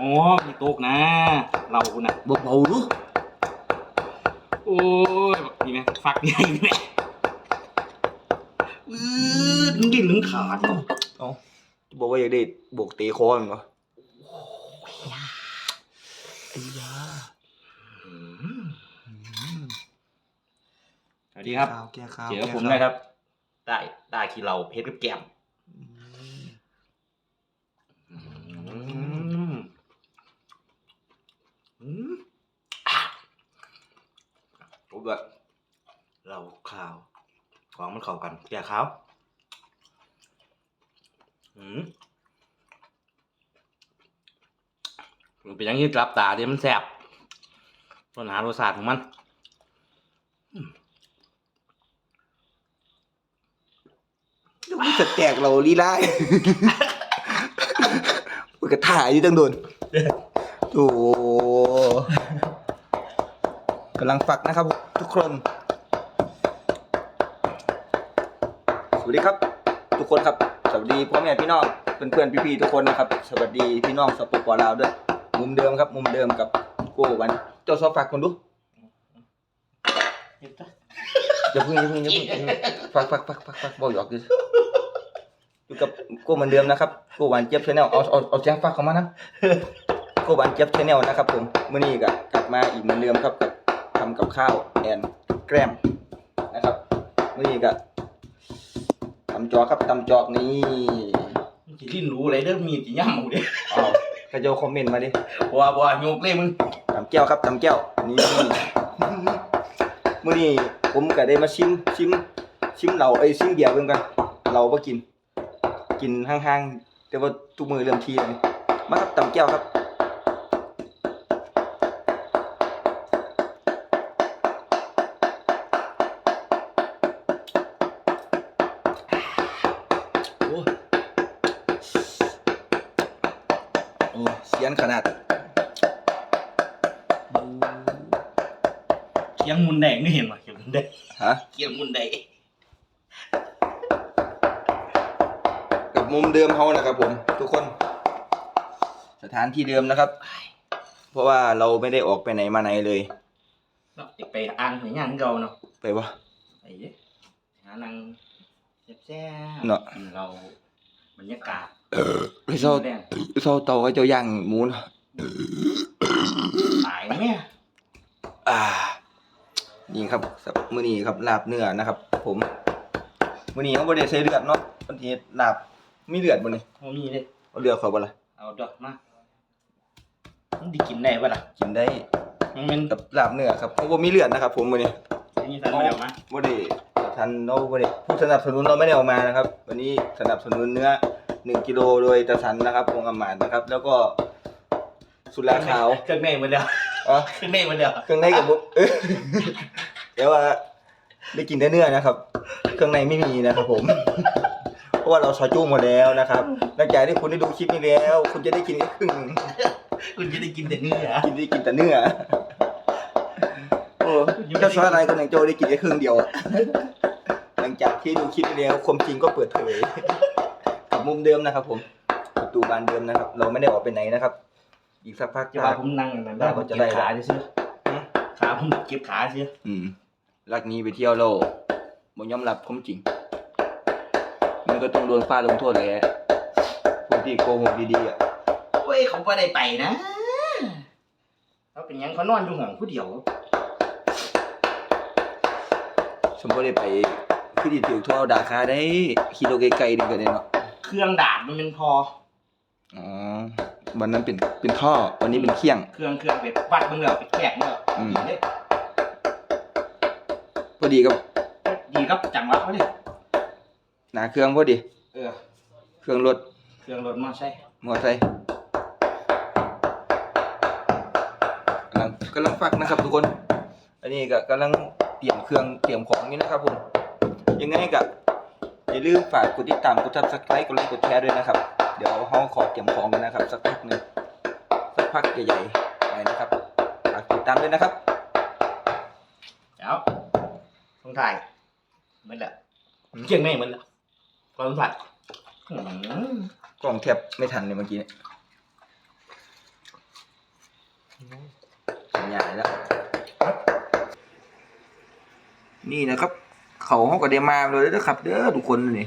อ๋อมีโต๊ะนะ เราคุณน่ะเบาๆดูโอ้ยบักนี่ไหมฟักใหญ่ไหมอืดมึงดิ้นมึงขาดเนาะเอาบอกว่าอยากได้บวกเตะคอมันเหรอไอ้ยาสวัสดีครับข้าวแก้ข้าวเจอกับแก้ผมข้าวนะครับ ได้ได้ขี้เราเพชรกับแก้ม อืม อืมอืมอะ ผมแบบเราข้าวของมันเข้ากันแก่ข้าวอืมมันเป็นย่างนี้กลับตาเดี๋ยวมันแสบปัญหารสชาติของมันมันจะแตกเราลีไลามันก็ถ่ายอยู่ตั้งโดนโอ้ำลังฝักนะครับทุกคน สวัสดีครับ ทุกคนครับ สวัสดีพ่อแม่พี่น้องเพื่อนเพื่อนๆพี่ๆทุกคนนะครับ สวัสดีพี่น้องสปปลาวด้วย มุมเดิมครับ มุมเดิมกับโก้วันเจ้าซอฝากคนดูอย่าเพิ่งอย่าเพิ่งอย่าเพิ่งอย่าเพิ่งฝากฝากฝากฝากฝากบอกหยอกดิอยู่กับโก้เหมือนเดิมนะครับโก้หวานเจี๊ยบชาแนลเอาเอาเอาเสียงฝากเข้ามานะโก้หวานเจี๊ยบชาแนลนะครับผมมื่อนี้ก็กลับมาอีกเหมือนเดิมครับกับ ทำกับข้าวแอนแกล้มนะครับมื่อนี้ก็ทำจอกครับทำจอกนี่จิลิ้นรู้อะไรเด้อมีดจิย่ำหมูเด้เอากระโจคอมเมนต์มาดิบัวบัวโยกเลยมึงทำแก้วครับทำแก้วนี่มื่อนี้ผมก็ได้มาชิมชิม ชิมเหล้าไอ้ยชิมเบียร์เบิ่งกันเราก็กิน กินห่างๆแต่ว่าทุกมือเริ่มทีเลยมาครับตำแก้วครับ โอ้เสียนขนาดเคียงมุนแดงนี่เห็นป่ะเคียงมุนแดงฮะเคียงมุนแดงกับมุมเดิมเขานะครับผมทุกคน สถานที่เดิมนะครับ เพราะว่าเราไม่ได้ออกไปไหนมาไหนเลยเนาะจะไปอ่างหรือย่างเก่าเนาะไปวะไปเด้หานังแซ่บเนาะกินเราบรรยากาศ ไปเศร้าแดงเศร้าเตาก็เจ้าย่างหมูนะตายนะเนี่ยอ่า นี่ครับสับมื้อนี้ครับลาบเนื้อนะครับ ผมมื้อนี้เขาบ่ได้ใช้เลือดเนาะวันนี้ลาบมีเลือดบ่นี่โมมีเลยเอาเลือดเขาบ่ล่ะเอาดอกมามันไดีกินได้ปะล่ะกินได้มันเป็นกับลาบเนื้อครับเพราะว่ามีเลือดนะครับ ผมมื้อนี้อันนี้สันมาเดี๋ยวมาบ่ได้ ทันเราบ่ได้ผู้สนับสนุนเราไม่ได้เออกมานะครับ วันนี้สนับสนุนเนื้อ1กิโลโดยตะสันนะครับวงอำมาตย์นะครับ แล้วก็สุราขาวเครื่องในหมันเดียวอ๋อเครื่องในหมันเดียวเครื่องในกับบุเออเดี๋ยวว่าได้กินแต่เนื้อนะครับ เครื่องในไม่มีนะครับผมเพราะว่าเราซอยจุ้งหมดแล้วนะครับหลังจากที่คุณได้ดูคลิปนี้แล้ว คุณจะได้กินแค่ครึ่งหนึ่งคุณจะได้กินแต่เนื้อกินได้กินแต่เนื้อ โอ้เจ้าซอยอะไรคนหนึ่งโจได้กินแค่ครึ่งเดียวอะหลังจากที่ดูคลิปนี้แล้วความจริงก็เปิดเผยกับมุมเดิมนะครับผมประตูบานเดิมนะครับ เราไม่ได้ออกไปไหนนะครับ อีกสักพักจะว่าผมนั่งอย่างนั้นได้ก็จะได้เก็บขาซื้ออืมขาผมเก็บขาซื้ออืมรักนี้ไปเที่ยวโลกบ่ยอมรับความจริง มันก็ต้องโดนฟ้าลงโทษแหละพวกที่โกหกดีๆอะเว้ยเขาก็ได้ไปนะเขาเป็นหยังเขานอนอยู่ห้องผู้เดียว สมมติได้ไปคือที่ถือทั่วดาคาได้ขี่รถไกลๆดีกว่าเด้เนาะเครื่องดาดมันเป็นพอ อ๋อวันนั้นเป็นเป็นท่อวันนี้เป็นเคียง เครื่องเครื่องเป็ดวัดมึงเหรอเป็ดแขกมึงเหรออืมเด้พอดีกับดีครับจังหวะเขาดิหนาเครื่องพอดี เออ เครื่องรถเครื่องรถมอไซค์มอไซค์กำลังกำลังฟักนะครับทุกคน อันนี้ก็กำลังเตรียมเครื่องเตรียมของนี่นะครับผมยังไงก็อย่าลืมฝากกดติดตามกดซับสไครต์กดไลค์กดแชร์ด้วยนะครับ เดี๋ยวเฮาขอเตรียมของกันนะครับ สักพักหนึ่งสักพักใหญ่ๆไปนะครับฝากติดตามด้วยนะครับเจ้าต้องถ่ายเหมันแหละเกี่ยงไม่เหมันแหละความสัมผัสอืมกล้องแทบไม่ทันเลยเมื่อกี้เนี่ยใหญ่แล้ว นี่นะครับ เขาห้องก็ได้มาเลยนะครับ เด้อทุกคนนี่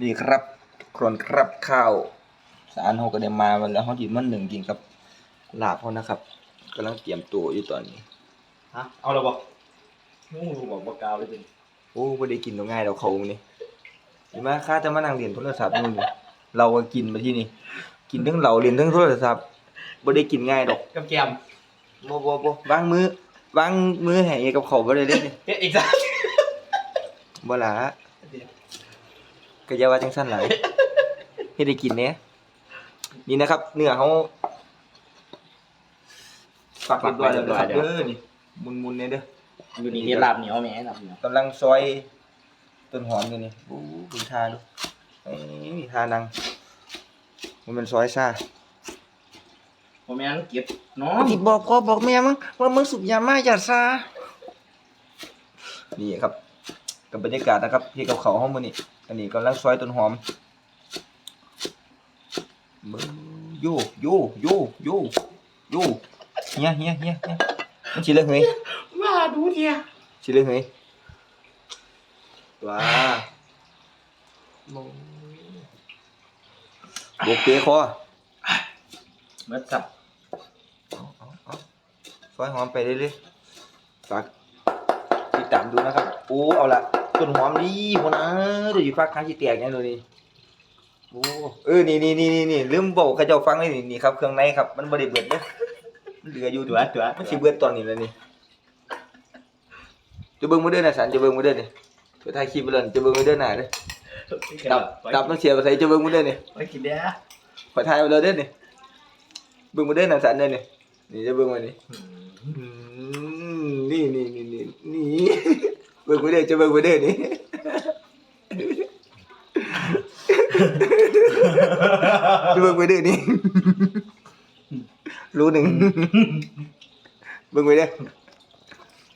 นี่ครับทุกคนครับข้าวสารเขาก็ได้มาแล้วเขาจิมันหนึ่งกินครับลาบเขานะครับกำลังเตรียมตัวอยู่ตอนนี้ฮะเอาเราบอกงูรู้บอกว่ากาวเลยเป็นโอ้ไม่ได้กินตรงง่ายเราเขานี่เห็นไหมข้าจะมานั่งเรียนโทรศัพท์นู่นนี่เราก็กินมาที่นี่กินทั้งเราเรียนทั้งโทรศัพท์ไม่ได้กินง่ายดอกกับแกมบ่บ่บ่วางมือ วางมือให้กับเขาบ่ได้เด้นี่เฮ็ดอีกจ้ะบ่ล่ะก็อย่าว่าจังซั่นหลายเฮ็ดให้กินแหน่นี่นะครับ เนื้อเขาฝักเรียบร้อยแล้วนะครับเด้อนี่มุนๆเนี่ยเด้ออยู่นี่เฮ็ดลาบเหนียวแหม่ลาบเหนียวกำลังซอยต้นหอมอยู่นี่โอ้ดูทาดูเอ้ยทานังมันเป็นซอยซ่าบ่ แม่นเก็บน้องที่บอกพ่อบอกแม่มึงว่ามึงสูบยามาอย่าซานี่ครับกับบรรยากาศนะครับที่กับเขาห้องมือนี่อันนี้กำลังซอยต้นหอมมึงโยโยโยโยโยเฮียเฮียเฮียเฮียมันชิลเลยเฮ้ยมาดูเนี่ยชิลเลยเฮ้ยว้าบกเตะคอเมื่อสับ เอาเอาเอาซ อยหอมไปเรื่อยๆฝากติดตามดูนะครับโอ้เอาละต้นหอมดีพอนะเดี๋ยวอยู่ฝากค้างที่แตกเนี่ยดูนี่โอ้เออนี่นี่นี่นี่นี่ลืมบอกเขาเจ้าฟังเลยนี่นี่ครับเครื่องในครับมันบริเบิดเนี่ยมันเหลืออยู่ตัวตัวมันสิเบิดตอนนี้แล้วนี่จะเบิ่งมาเด้อนะสันจะเบิ่งมาเด้อนี่จะถ่ายคลิปไปเลยจะเบิ่งมาเด้อหน่าเด้อดับดับต้องเสียไปใส่จะเบิ่งมาเด้อนี่ไปกินเด้อขอถ่ายไปเลยเด้อนี่เบิ่งมาเด้อนะสันเด้อนี่ นี่จะเบิ่งมานี่อืมนี่นี่นี่นี่นี่เบิ่งไปเด้อจะเบิ่งไปเด้อนี่จะเบิ่งไปเด้อนี่รู้หนึ่งเบิ่งไปเด้อ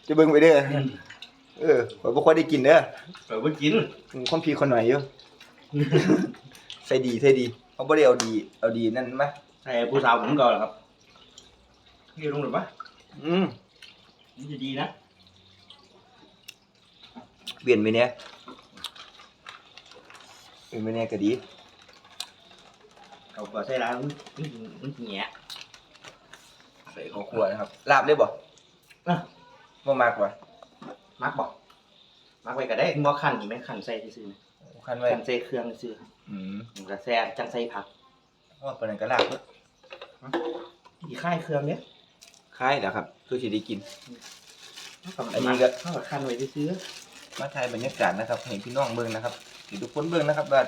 จะเบิ่งไปเด้อเออข่อยบ่ค่อยได้กินเด้อเออบ่กินคนพี่คนหน่อยอยู่ใส่ดีใส่ดีเขาบ่ได้เอาดี เอาดีนั่นมาใส่ผู้สาวผมก่อนครับ นี่ลงหรือปะอืมมันจะดีนะเปลี่ยนไปเนี่ยเปลี่ยนไปเนี่ยก็ดีเขาก็ใส่ร้านมันมันแหงะใส่ข้าวคั่วนะครับลาบเลยบ่อะบ่มากกว่ามักบอกมักไว้ก็ได้บ่คั่นนี่แม่นคั่นใส่ซื่อคันๆไว้คั่นใส่เครื่องซื่ออืมมันก็แซ่บจังใส่ผักว่าปานนั้นก็ลาบเด้ออีค่ายเครื่องเนี้ย คล้ายแล้วครับคือสิได้กิน อัอันนนี้นี้ก็ก็เข้ากับคันไว้ซื้อมาถ่ายบรรยากาศนะครับให้พี่น้องเบิ่งนะครับให้ทุกคนเบิ่งนะครับว่า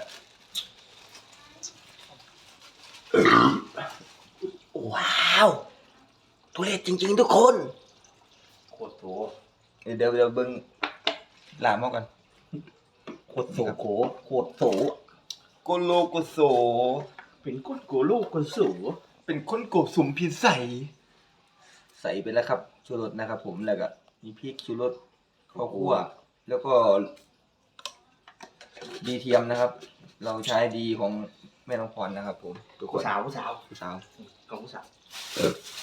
ว้าวทุเรศจริง ๆ ทุกคนโคตรโถเดี๋ยวเดี๋ยวเบิ่งลาบมาก่อนโคตรโถโขโคตรโถโกโลโกโซเป็นก้นโกลูกคนสูงเป็นคนกบสุมพิษใส่ ใส่ไปแล้วครับชูรสนะครับผมแล้วก็มีพริกชูรสข้าวคั่วแล้วก็ดีเทียมนะครับ เราใช้ดีของแม่น้องพรนะครับ ผมทุกคผู้นสาวผู้สาวผู้สาวของผู้สาว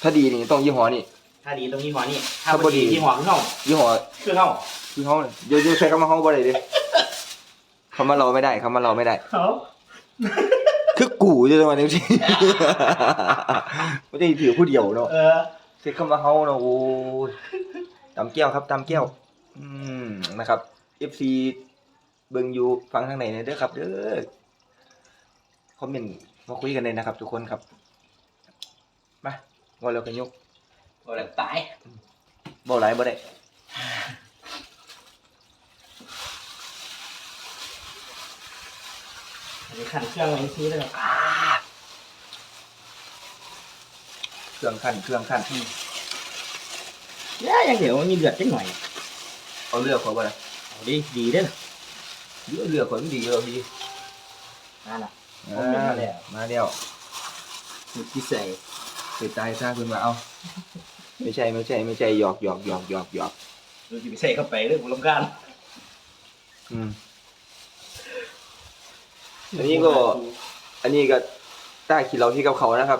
ถ้าดีนี่ต้องยี่ห้อนี่ถ้าดีตรงยี่ห้อนี่ถ้าถ้าบ่บ่ดีดียี่ห้อคือเฮายี่ห้อคือเฮายี่ห้อเดี๋ยวเดี๋ยวใช้คำว่าห้องบ่ได้เดิคำว่าเราไม่ได้คำว่าเราไม่ได้เฮาคือกูจะมาจริงๆไม่ได้ถือผู้เดียวเนาะ เออเซ็ตเข้ามาเฮาเนาะโอ้ยตำแก้วครับตำแก้วอืมนะครับ FC เบิ่งอยู่ฟังทางไหนเนี่ยเด้อครับเด้อคอมเมนต์มาคุยกันเลยนะครับ ทุกคนครับ มาว่าเรากันยกบ่แล้วตายบ่หลายบ่ได้อันนี้คั่นเครื่องไว้ซื้อแล้ว เครื่องขั้นเครื่องขั้นย่ายังเดี๋ยวมีเดือดจังหน่อยเอาเลือกเขาบ่ล่ะเอาดีดีเด้อเลือกเลือกเขาดีเราพี่นั่นน่ะอ่าคอมเมนต์มาแล้วมาแล้วมีที่ใส่ไปตายซะคุณมาเอา ไม่ใช่ไม่ใช่ไม่ใช่หยอกหยอกหยอกหยอกหยอกดูสิไปใส่เข้าไปเด้อบ่รำคาญอืมอันนี้ก็ อันนี้ก็ต้าขี่เราที่กับเขานะครับ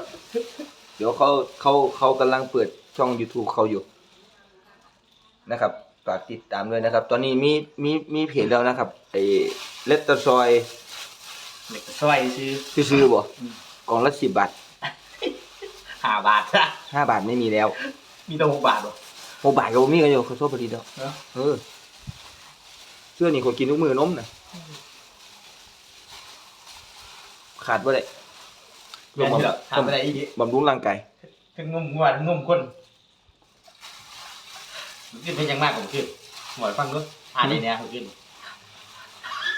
เดี๋ยวเขาเขาเขากำลังเปิดช่อง YouTube เขาอยู่ นะครับฝากติดตามด้วยนะครับ ตอนนี้มีมีมีเพจแล้วนะครับไอ้เลตเตอร์ซอยเด็กช่วยซื้อซื้อๆบ่กล่องละสิบบาทห้าบาทซะห้าบาทไม่มีแล้วมีตั้งหกบาทเหรอหกบาทก็บ่มีกันอยู่เขาโซพอดีแล้วเนอะเออเสื้อนี่คนกินทุกมือนมนะขาดบ่ได้ แม่นที่เราทำอะไรอีกบำรุงร่างกายทั้งงมหัวทั้งงมก้นมันขึ้นเป็นอยังมากกว่าขึ้นหมอยฟังด้วยอ่านในแนวขึ้น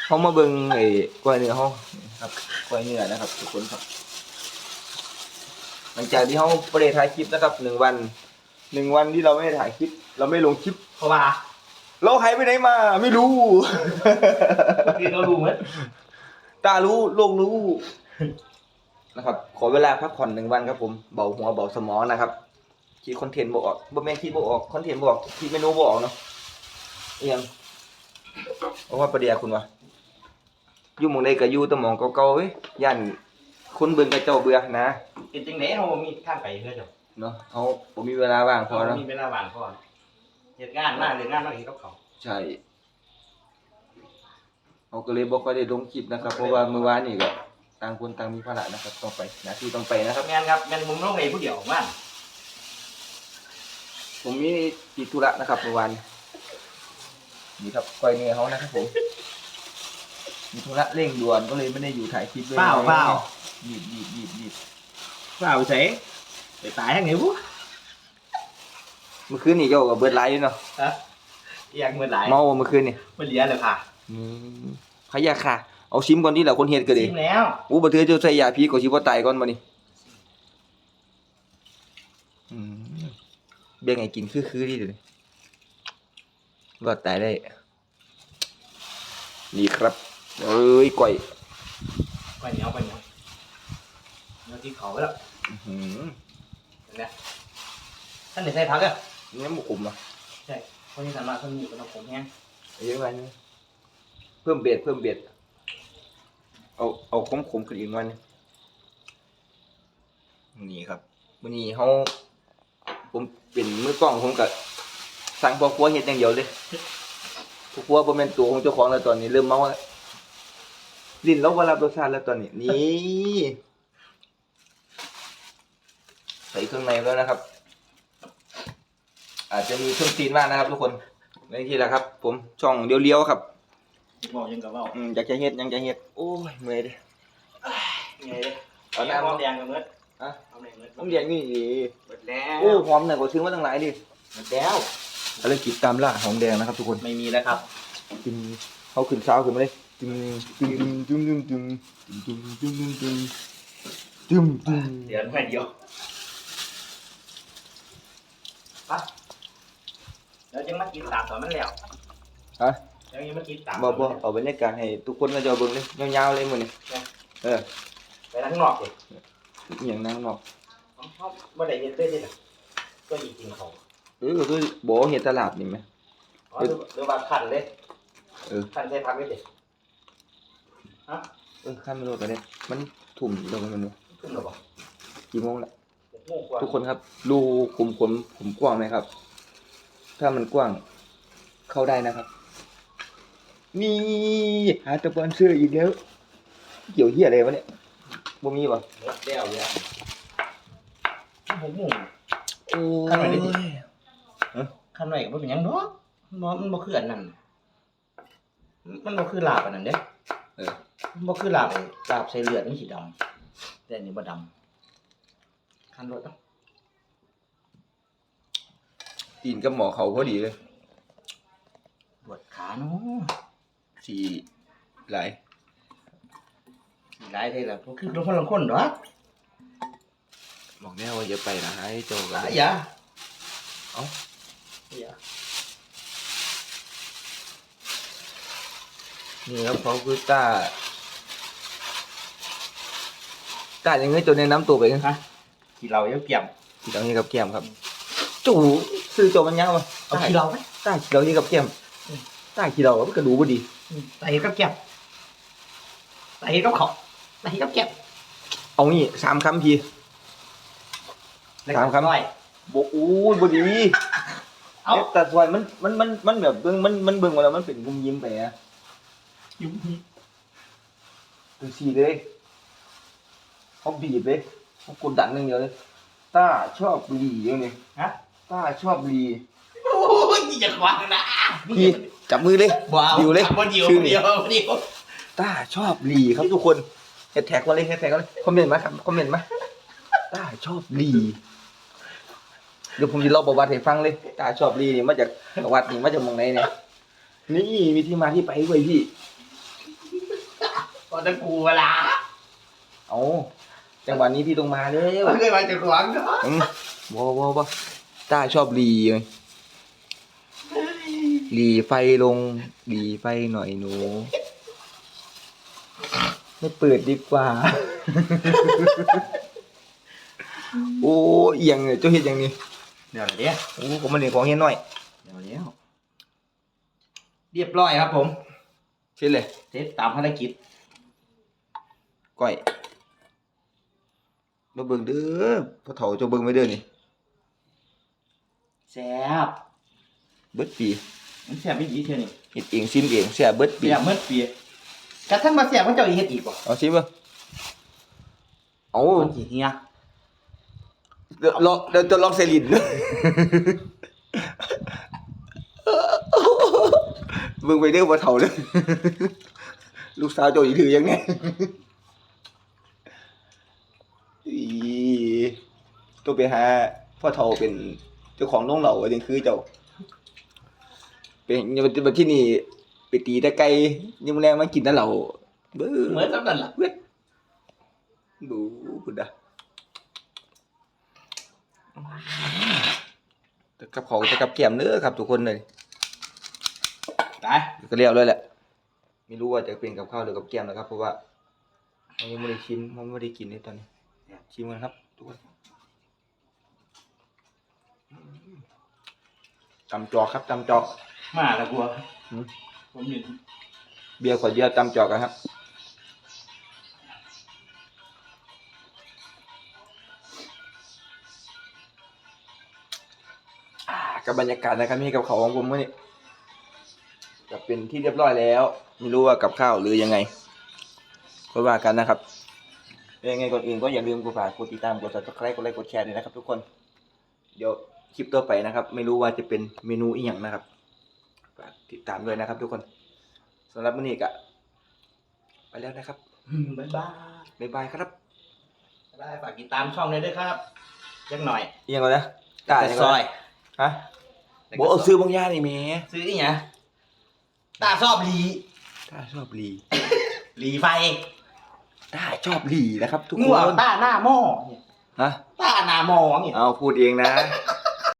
เขามาเบิ่งไอ้กล้วยเนื้อเขาครับกล้วยเนื้อนะครับทุกคนครับ หลังจากที่เขาไม่ได้ถ่ายคลิปนะครับหนึ่งวันหนึ่งวันที่เราไม่ได้ถ่ายคลิป เราไม่ลงคลิปเพราะว่าเราหายไปไหนมา ไม่รู้คือเรารู้เหมือนตารู้โลกรู้ นะครับ ขอเวลาพักผ่อนหนึ่งวันครับผมเบาหัวเบาสมองนะครับคิดคอนเทนต์บออกบ่แม่นคิดบออกคอนเทนต์บออกคิดเมนูบออกเนาะเอียงเพราะว่าประเดี๋ยวคุณวะอยู่หมองใดก็อยู่แตะหมองเก่าๆเว้ยย่านคนเบิ่งกับเจ้าเบื่อนะเป็นจังไหนเรามีข้างไปเพื่อนเจ้าเนาะเขาผมมีเวลาว่างพอเนาะมีเวลาว่างพอเหตุงานมากเลยงานมากที่เขาเขาใช่เขาก็เลยบอกว่าได้ลงคลิปนะครับ เพราะว่าเมื่อวานนี่ก็ ต่างคนต่างมีภาระนะครับต้องไปหน้าที่ต้องไปนะครับ แมนครับแมนมุมโลกในผู้เดียวของมันผมมีติดธุระนะครับเมื่อวานนี่ครับก้อยเนื้อเขานะครับผมมีธุระเร่งด่วนก็เลยไม่ได้อยู่ถ่ายคลิปเลยเปล่าเปล่าหยิบหยิบหยิบหยิบเปล่าเสไปตายทั้งไหนผู้เมื่อคืนนี่เจ้ากับเบิร์ดไลท์อยู่เนาะฮะอยากเมื่อไหร่เมาบ่เมื่อคืนนี่เมื่อเลียเลยค่ะอืมขยะค่ะ เอาชิมก่อนที่แหละคนเฮ็ดก็ดีชิมแล้วอู้บ่ถือเจ้าใส่ยาพิษก็สิบ่ตายก่อนบ่นี่อืมเบ่งให้กินคือๆดิเดี๋ยวนี้รอดตายได้นี่ครับเอ้ยก้อยไปเหนียวไปเหนียวเนื้อที่เขาแล้วอื้อหือเห็นไหมท่านไหนใส่พักอะเนี่ยหมูขมอะใช่คนที่สามารถคนนี้เป็นผมแห้งเอาเยอะไปนี่เพิ่มเบ็ดเพิ่มเบ็ด เอาเอาขมขมขึ้นอีกหน่นนี่ครับวันนี้เขาผมเป็นมือกล้องผมกับสั่งพ่อครัวเฮ็ดอย่างเดียวเลยพ่อครัวบ่แม่นตัวของเจ้าของแล้วตอนนี้เริ่มเมาแล้วลิ้นเราบ่รับรสชาติแล้วตอนนี้นี่ใส่เครื่องในแล้วนะครับ อาจจะมีเครื่องตีนมากนะครับ ทุกคนในที่แหละครับ ผมช่องเลี้ยวๆครับ บอกยังกับว่าอืมอยากจะเฮ็ดยังจะเฮ็ดโอ้ยเมื่อยเดิไงเอาน้ำน้ำแดงกับเมื่ออะน้ำแดงเมื่อน้ำเลี้ยงนี่ดีหมดแล้วโอ้หอมหน่อยกว่าซื้อมาตั้งหลายดิหมดแล้วอะไรกินตามล่าหอมแดงนะครับทุกคนไม่มีแล้วครับกินเขาขึ้นเช้าขึ้นมาเลยจึงจึงจึงจึงจึงจึงจึงจึงจึงจึงจึงเดี๋ยวไม่เดียวปะเดี๋ยวจะมากินตามตอนมันแล้วฮะ เดี๋ยวยังมากินตามบ่บ่เอาบรรยากาศให้ทุกคนมาจอเบิ่งเลยยาวๆเลยมื้อนี้เออไปข้างนอกเลยอหย่างนั่งนอกเขาไม่ได้เห็นด้วยเลยก็จริงๆเขาเออก็คือบ่เฮ็ดตลาดนี่แหมอ๋อหรือว่าขันเลยเออขันใช้พักไม่เด็ดฮะเออข้ามไปโลดก็ได้มันทุ่มแล้วมันบ่ขึ้นหรอบอกกี่โมงละโง่กว่าทุกคนครับรูขุมขนผมกว้างไหมครับ ถ้ามันกว้างเข้าได้นะครับ นี่หาตะปอนเสื้ออีกแล้ว เกี่ยวเหี้ยอะไรวะเนี่ยบ่มีวะเนื้อเดี่ยผมมุ่งโอ้ข้างในได้ดิยขันไหนก็เป็นหยังเนาะมันมันบ่คืออันนั้น มันบ่คือลาบอันนั้นเด้เออมันบ่คือลาบลาบใส่เลือดมันสีดำแต่อันนี้บ่ดำขันรถเนาะตีนกับหมอเขาพอดีเลยปวดขาเนาะ สี่หลายสีหลายเท่าล่ะบ่คือคนละคนดอกบอกแน่ว่าอย่าไปนะให้โจหกัลานยอย่าเอ้าอย่านี่ครับเขาคือต้าต้ายังไงตัวในน้ำตัวไปกันฮะที่เรายังเกี่ยมที่ตรงนี้กับแก้มครับจู่ซื้อโจมันยังวะเอาที่เราไหมต้าขี้เรานี่กับแก้ม ต้าขี้เรามันกระดูกบ่ดีใส่กับเกี่ยมใส่กับเขาใส่กับเกี่ยมเอางี้สามคำพี่ สามคำ น้อยบอู้ยบดีเอ้าเอ๊ะแต่ส่วนมันมันมันมันแบบเบิ่งมันมันเบิ่งมาแล้วมันเป็นกุมยิ้มไปอะยุ่งดูสีเลยเขาบีบเลยเขากดดันอย่างเดียวเลยต้าชอบหลีอย่างนี้ฮะต้าชอบหลีโอ้ยอย่าขวางนะพี่ จับมือเลยว้าวอยู่เลยบ่เดียวชื่อบ่นี่เดียวบ่เดียวต้าชอบหลีครับทุกคนแฮชแท็กมาเลยแฮชแท็กมาเลยคอมเมนต์มาครับคอมเมนต์มาต้าชอบหลีเดี๋ยวผมจะเล่าประวัติให้ฟังเลยต้าชอบหลีนี่มาจากประวัตินี่มาจากเมืองไหนเนี่ยนี่มีที่มาที่ไปไว้ยพี่ก็จะกลัวละเอาจังหวะนี้พี่ต้องมาแล้วมันเคยมาจากขวางเนาะอืมบ่บ่บ่ต้าชอบหลีไง หลีไฟลงหลีไฟหน่อยหนู ไม่เปิดดีกว่า โอ้เอียงเลยเจ้าเฮ็ดอย่างนี้เดี๋ยวเดี๋ยวโอ้ผมมันเรียนของเฮ็ดหน่อยเดี๋ยวเดี๋ยวเรียบร้อยครับผมเช่นเลยเสร็จตามภารกิจก้อยมาเบิ่งเด้อพ่อเฒ่าเจ้าเบิ่งไว้เด้อนี่แซ่บเบิดปี มันแซ่บไม่ดีเท่านี้เฮ็ดเองซิมเองแซ่บเบิดปีแซ่บเมื่อปีกระทั่งมาแซ่บมันเจ้าอีเฮ็ดอีกบ่เอาซิมเบิ่งเอามันสิเฮียเดี๋ยวลองเดี๋ยวจะลองใส่ลิ้นเบิ่งไปเด้อพ่อเฒ่าเด้อลูกสาวเจ้าอีถือยังไงอีตัวไปหาพ่อเฒ่าเป็นเจ้าของโรงเหล่าอันนี้คือเจ้า เป็นแบบที่นี่ไปตีแต่ไก่ยังมื้อแรงมากินแต่เหล้าเบ้อเหมือนสำนั้นล่ะเว้ยดูพุ่นดะแต่กับเขาจะกับแก้มเนื้อครับทุกคนเลยตายก็เรียบเลยแหละไม่รู้ว่าจะเป็นกับข้าวหรือกับแก้มนะครับ เพราะว่ามันยังไม่ได้ชิมมันไม่ได้กินในตอนนี้ชิมกันครับทุกคน จำจอกครับจำจอก มาแล้วกลัวหืม ผมเห็นเบียร์ขวดเดียวจำจอกกันครับ อ่ากับบรรยากาศนะครับนี่กับเขาวของผมเมื่อนี้ก็เป็นที่เรียบร้อยแล้ว ไม่รู้ว่ากับข้าวหรือยังไงก็ว่ากันนะครับยังไงก่อนอื่นก็อย่าลืมกดฝากกดติดตามกด subscribe กดไลค์กดแชร์ด้วยนะครับทุกคน เดี๋ยว คลิปต่อไปนะครับ ไม่รู้ว่าจะเป็นเมนูอีหยังนะครับฝากติดตามด้วยนะครับ ทุกคนสำหรับมื้อนี้ก็ไปแล้วนะครับอืมบ๊ายบายบ๊ายบายครับได้ฝากติดตามช่องเลยด้วยครับยังหน่อยอีหยังก่อนนะกล้าแต่ยังซก่ออนยฮะบอกเอาซื้อบางอย่างนี่แหม่ซื้ออีหยังตาชอบหลีถ้าชอบหลีหลีไฟถ้าชอบหลีนะครับ ทุกคงัวนตาหน้าหม้อเนี่ยฮะตาหน้าหม้อเนี่ยเอาพูดเองนะ